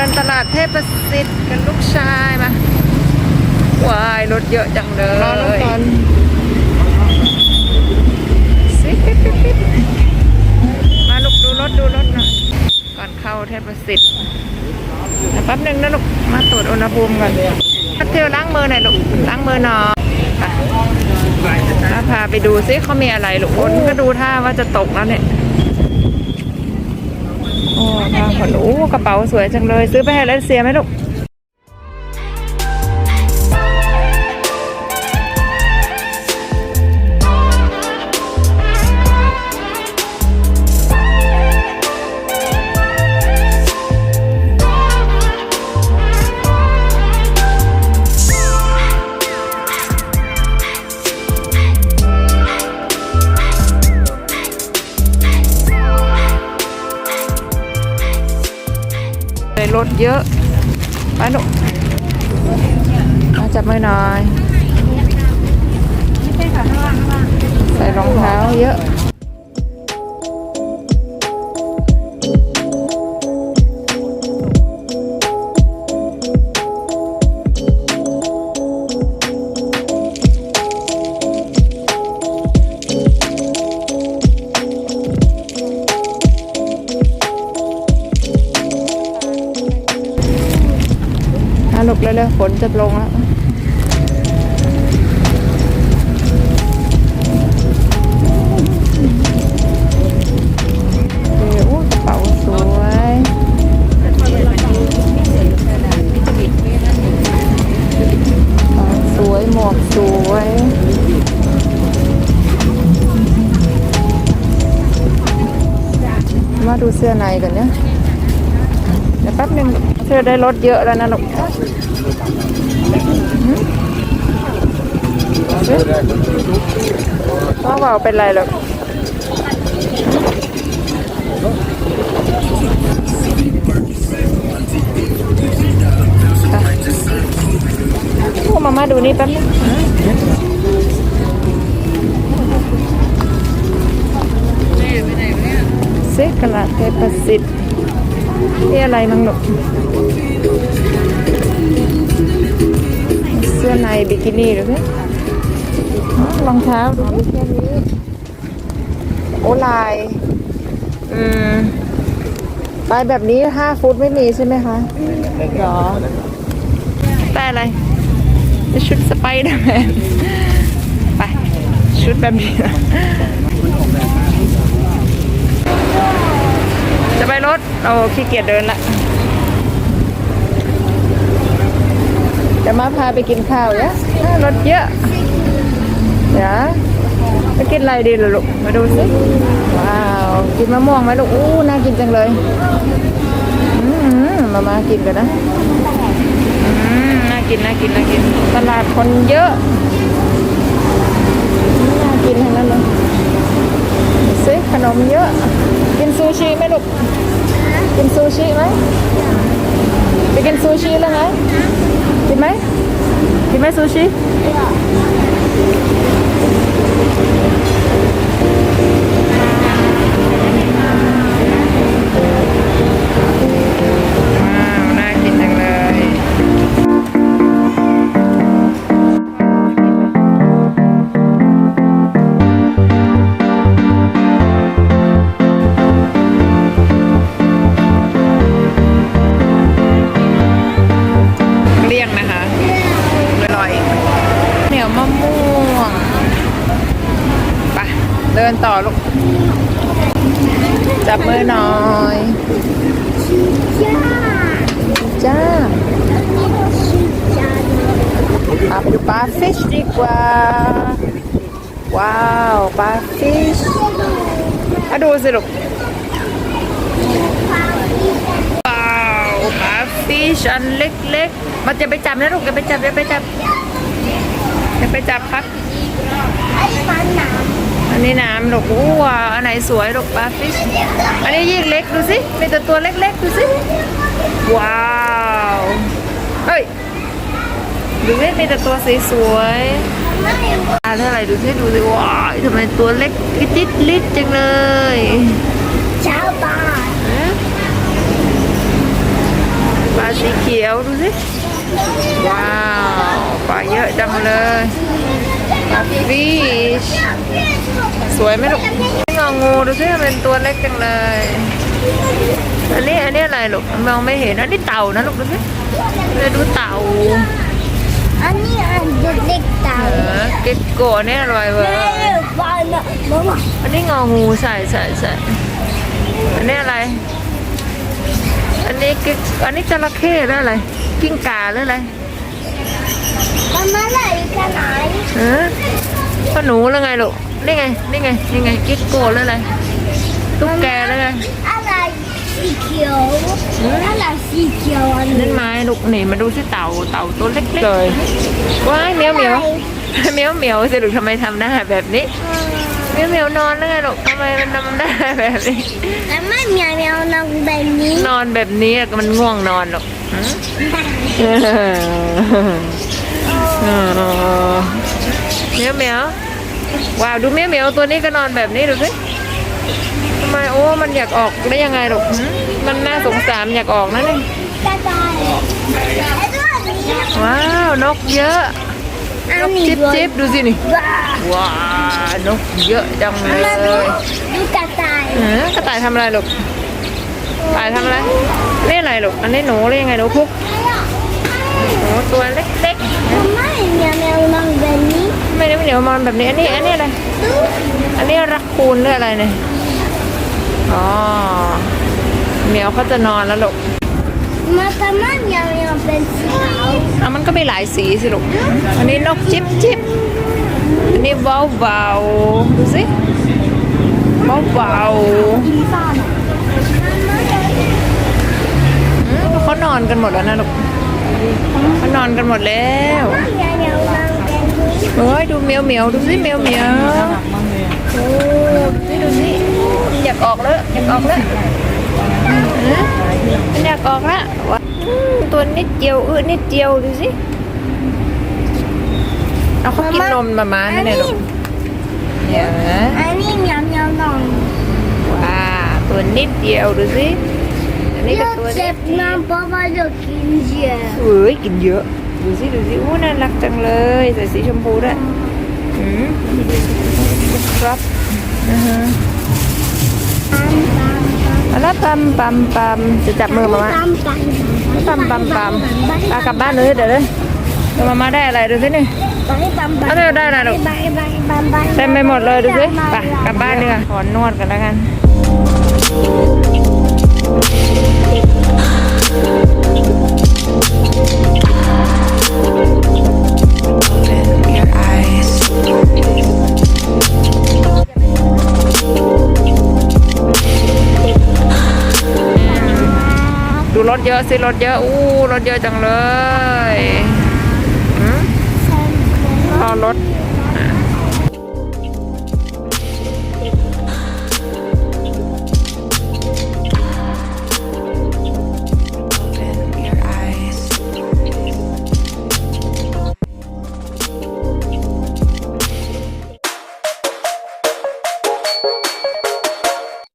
ดินตลาดเทพประสิทธิ์กันลูกชายมาวายรถเยอะจังเลยรอรถก่อนสิปิ๊บปิ๊บปิ๊บมาลูกดูรถดูรถหน่อยก่อนเข้าเทพประสิทธิ์เดี๋ยวแป๊บหนึงนะลูกมาตรวจอุณหภูมิก่อนมาเที่ยวล้างมือหน่อยลูกล้างมือหน่อยไปมาพาไปดูซิเขามีอะไรลูกคนก็ดูท่าว่าจะตกแล้วเนี่ยโอ้ ผ้าขนโอ้กระเป๋าสวยจังเลย ซื้อไปให้รัสเซียไหมลูก เยอะไปหนุมาจับมือหน่อยใส่รองเท้าเยอะ มาลูกเร็วฝนจะลงแล้วเดี๋ยวอู้กระเป๋าสวยสวยหมวกสวยมาดูเสื้อในกันเนี่ยเดี๋ยวแป๊บหนึงเสื้อได้ลดเยอะแล้วนะลูก พ่อเบาเป็นไรหรอกค่ะโอ้มามาดูนี่แป๊บนึงเซกกะลาเทพสิทธิ์นี่อะไรมั้งหนกเสื้อในบิกินี่หรือเปล่าอ๋อ รองเท้าดูดิแค่นี้โอ้ลายอืมลายแบบนี้ห้าฟุตไม่มีใช่ไหมคะหรอแต่อะไร ชุดสไปเดอร์แมนไป ชุดแบบนี้นะจะไปรถโอ้ขี้เกียจเดินละจะมาพาไปกินข้าวเยอะรถเยอะ เดี๋ยวไปกินอะไรดีล่ะลูก มาดูสิว้าว กินมะม่วงไหมลูก อู้น่ากินจังเลยอืมมามากินกันนะอืมน่ากินน่ากินน่ากิน ตลาดคนเยอะ น่ากินทั้งนั้นเลยซื้อขนมเยอะ กินซูชิไหมลูก กินซูชิไหมไปกินซูชิแล้วไงกินไหมกินไหมซูชิ ว้าว ต่อลูก จับมือหน่อย จ้าเอาไปดูปลาฟิชดีกว่า ว้าวปลาฟิชมาดูสิลูกว้าวปลาฟิชอันเล็กๆ มันจะไปจับนะลูกจะไปจับจะไปจับจะไปจับครับ นนี้น้ำลูกอู้ว้าวอันไหนสวยลูกปลาฟิช อันนี้ยิ่งเล็กดูสิ มีแต่ตัวเล็กๆดูสิ ว้าว เฮ้ย ดูสิมีแต่ตัวสวยๆอันเท่าไหร่ดูสิดูสิ ว้าวทำไมตัวเล็กจิ๊ดลิดจังเลยเช้าบ้านฮะขียวดูสิ ว้าวปลาเยอะจังเลยปลาฟิช สวยไหมลูกงองูดูสิมันเป็นตัวเล็กจังเลย อันนี้อันนี้อะไรลูกมองไม่เห็นอันนี้เต่านะลูกดูสิเลยดูเต่า อันนี้อันเด็กๆเต่าเออเก็กโกะเนี่ยอร่อยเว้ยแม่บ้านอะมามาอันนี้งองูใส่ใส่ใส่อันนี้อะไร อันนี้กิ๊กอันนี้จระเข้หรืออะไร กิ้งก่าหรืออะไรมามาไหนกันไหนเออพ่อหนูหรือไงลูก นี่ไง นี่ไง นี่ไง กิ๊กโกหรืออะไรตุ๊กแกหรือไงอะไรสีเขียวอะไรสีเขียวอันนั่นี้นไม้ลูกนี่มาดูสิเต่า เต่าตัวเล็กๆเลย ว้ายเหมียวเหมียวเหมียวเหมียวสิลูกทำไมทำหน้าแบบนี้เหมียวเหมียวนอนหรือไงลูกทำไมมันทำหน้าแบบนี้แล้วไม่มีแมวนางแบบนี้ นอนแบบนี้มันง่วงนอนหรอกหืมเหมียวเหมียว ว้าวดูเหมียวเหมียวตัวนี้ก็นอนแบบนี้ดูสิทำไมโอ้มันอยากออกได้ยังไงหรอกหืมมันน่าสงสารอยากออกนะนี่กระต่ายแล้วตัวนี้ว้าวนกเยอะอันนกนี้จิ๊บด้วยจิ๊บดูสินี่ว้าว้านกเยอะจังเลมาดูยดูกระต่ายเออกระต่ายทำอะไรลูกกระต่ายทำอะไรนี่อะไรลูกอันนี้หนูเรียกไงหนูพุกหนูตัวเล็กๆไม่มีแมวนางแบบนี้ ไม่ได้เหนียวมันแบบนี้ อันนี้ อันนี้อะไร อันนี้รักคูนหรืออะไรเนี่ย อ๋อเหมียวเขาจะนอนแล้วลูกมาทำไมมีแมวเป็นสีขาวอะมันก็มีหลายสีสิลูก อันนี้นกจิ๊บจิ๊บอันนี้เบาเบาๆดูสิเบาเบาอินฟ้าๆอืมเขานอนกันหมดแล้วนะลูกเขานอนกันหมดแล้วมีแมวนาง แบบนี้เฮ้ยดูเหมียวเหมียวดูสิเหมียวเหมียวโอ้ดูสิดูสิอยากออกแล้วอยากออกแล้วฮะมันอยากออกแล้วว้าอืมตัวนิดเดียวอื้อนิดเดียวดูสิเอาเขากินนมมามาเนี่ยลูกเนี่ยนะอันนี้มีแมวนางว้าตัวนิดเดียวดูสิอันนี้ก็เยตัวอะนิเจ็ดบน้ำเพราะว่าจะกินเยอะเอ้ยกินเยอะ ดูสิดูสิอู้น่ารักจังเลยใส่สีชมพูด้วยอืมครับอือฮะแล้วปั๊มปั๊มปั๊มจะจับมือมามาปั๊มปั๊มปั๊มปั๊มปั๊มปากลับบ้านเลยเดี๋ยวเลยมามาได้อะไรดูสินี่เอาเดี๋ยวได้อะไรลูกเต็มไปหมดเลยดูสิไปกลับบ้านดีกว่าขอนวดกันแล้วกัน ดูรถเยอะสิรถเยอะ อู้รถเยอะจังเลยหืมรอรถ